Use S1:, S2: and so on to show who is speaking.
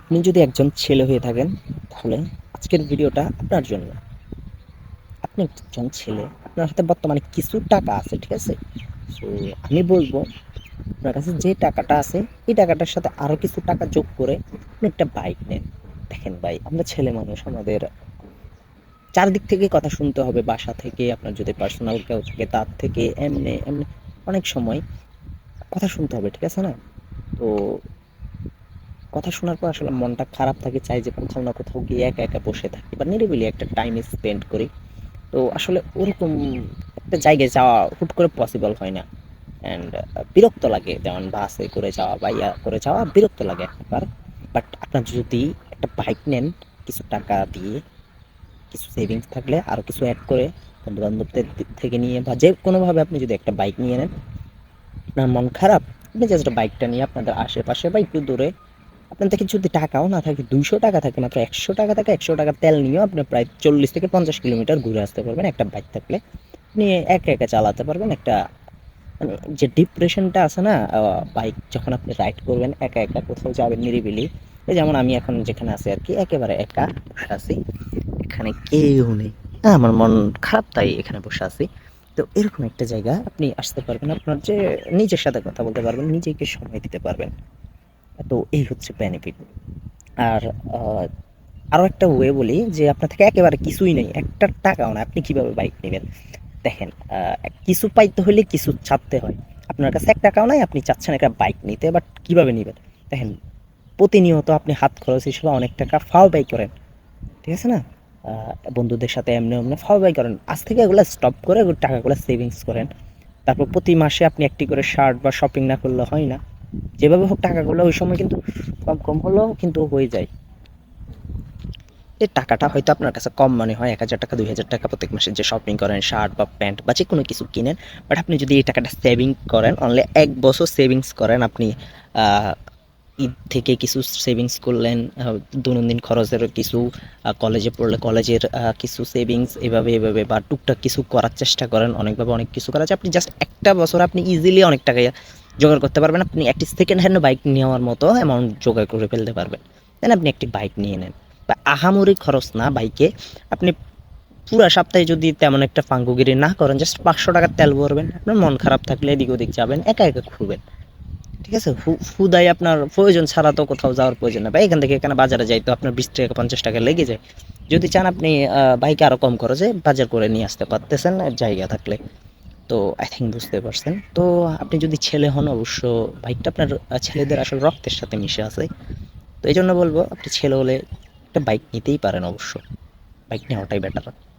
S1: আপনি যদি একজন ছেলে হয়ে থাকেন, তাহলে আজকের ভিডিওটা আপনার জন্য। আপনি একজন ছেলে, আপনার হাতে বর্তমানে কিছু টাকা আছে, ঠিক আছে? তো আমি বলব, আপনার কাছে যে টাকাটা আছে, এই টাকাটার সাথে আরও কিছু টাকা যোগ করে আপনি একটা বাইক নেন। দেখেন ভাই, আমরা ছেলে মানুষ, আমাদের চারদিক থেকে কথা শুনতে হবে, বাসা থেকে, আপনার যদি পার্সোনাল কেউ থাকে, তার থেকে, এমনি এমনি, অনেক সময় কথা শুনতে হবে, ঠিক আছে না? তো কথা শোনার পর আসলে মনটা খারাপ থাকে, চাই যে কোথাও না কোথাও গিয়ে একা একা বসে থাকি বা নিরিবিলি একটা টাইম স্পেন্ড করি। তো আসলে ওরকম একটা জায়গায় যাওয়া হুট করে পসিবল হয় না। অ্যান্ড বিরক্ত লাগে, যেমন বাসে করে যাওয়া বা ইয়া করে যাওয়া বিরক্ত লাগে একবার বাট আপনার যদি একটা বাইক নেন, কিছু টাকা দিয়ে, কিছু সেভিংস থাকলে আরও কিছু অ্যাড করে বন্ধু বান্ধবদের দিক থেকে নিয়ে বা যে কোনোভাবে আপনি যদি একটা বাইক নিয়ে নেন, আপনার মন খারাপ, আপনি জাস্ট বাইকটা নিয়ে আপনাদের আশেপাশে বা একটু দূরে আপনার থেকে যদি টাকাও না থাকে, দুইশো টাকা থাকে, মাত্র একশো টাকা থাকে, একশো টাকা তেল নিয়েও আপনি প্রায় চল্লিশ থেকে পঞ্চাশ কিলোমিটার ঘুরে আসতে পারবেন একটা বাইক থাকলে। আপনি একা একা চালাতে পারবেন একটা মানে যে ডিপ্রেশনটা আছে না বাইক যখন আপনি রাইড করবেন, একা একা কোথাও যাবেন নিরিবিলি যেমন আমি এখন যেখানে আছি আর কি, একেবারে একা বসে আছি, এখানে কেউ নেই। হ্যাঁ আমার মন খারাপ, তাই এখানে বসে আছি। তো এরকম একটা জায়গা আপনি আসতে পারবেন, আপনার যে নিজের সাথে কথা বলতে পারবেন, নিজেকে সময় দিতে পারবেন। তো এই হচ্ছে বেনিফিট আর আরও একটা ওয়ে বলি যে আপনার থেকে একেবারে কিছুই নেই, একটা টাকাও না, আপনি কীভাবে বাইক নেবেন? দেখেন কিছু পাইতে হলে কিছু ছাড়তে হয়। আপনার কাছে এক টাকাও নাই, আপনি চাচ্ছেন একটা বাইক নিতে বাট কীভাবে নেবেন? দেখেন, প্রতিনিয়ত আপনি হাত খরচ হিসেবে অনেক টাকা ফাও ব্যয় করেন, ঠিক আছে না? বন্ধুদের সাথে এমনি এমনি ফাও ব্যয় করেন। আজ থেকে এগুলো স্টপ করে টাকাগুলো সেভিংস করেন। তারপর প্রতি মাসে আপনি একটি করে শার্ট বা শপিং না করলে হয় না। যেভাবে হোক টাকাগুলো ওই সময় কিন্তু কম কম হলেও কিন্তু হয়ে যায়। এই টাকাটা হয়তো আপনার কাছে কম মনে হয়, এক হাজার টাকা, দুই হাজার টাকা প্রত্যেক মাসে যে শপিং করেন, শার্ট বা প্যান্ট বা যে কোনো কিছু কিনেন বাট আপনি যদি এই টাকাটা সেভিং করেন অনলি এক বছর সেভিংস করেন, আপনি ঈদ থেকে কিছু সেভিংস করলেন দৈনন্দিন খরচের কিছু কলেজে পড়লে কলেজের কিছু সেভিংস এভাবে এভাবে বা টুকটাক কিছু করার চেষ্টা করেন, অনেকভাবে অনেক কিছু করা যায়। আপনি জাস্ট একটা বছর আপনি ইজিলি অনেক টাকা জোগাড় করতে পারবেন। আপনি একটি সেকেন্ড হ্যান্ড বাইক নেওয়ার মতো অ্যামাউন্ট জোগাড় করে ফেলতে পারবেন। দেন আপনি একটি বাইক নিয়ে নেন। বা আহামরি খরচ না বাইকে আপনি পুরো সপ্তাহে যদি তেমন একটা ফাঙ্গুগিরি না করেন জাস্ট পাঁচশো টাকার তেল ভরবেন। আপনার মন খারাপ থাকলে এদিক ওদিক যাবেন, একা একা ঘুরবেন। ঠিক আছে? হু- হুদাই আপনার প্রয়োজন ছাড়া তো কোথাও যাওয়ার প্রয়োজন না। বা এখান থেকে এখানে বাজারে যাই তো আপনার বিশ টাকা, পঞ্চাশ টাকা লেগে যায়। যদি চান আপনি বাইকে আরও কম খরচে বাজার করে নিয়ে আসতে পারতেছেন, জায়গা থাকলে। তো আই থিঙ্ক বুঝতে পারছেন। তো আপনি যদি ছেলে হন, অবশ্য বাইকটা আপনার ছেলেদের আসলে রক্তের সাথে মিশে আছে। তো এই জন্য বলব, আপনি ছেলে হলে একটা বাইক নিতেই পারেন অবশ্য। বাইক নেওয়াটাই বেটার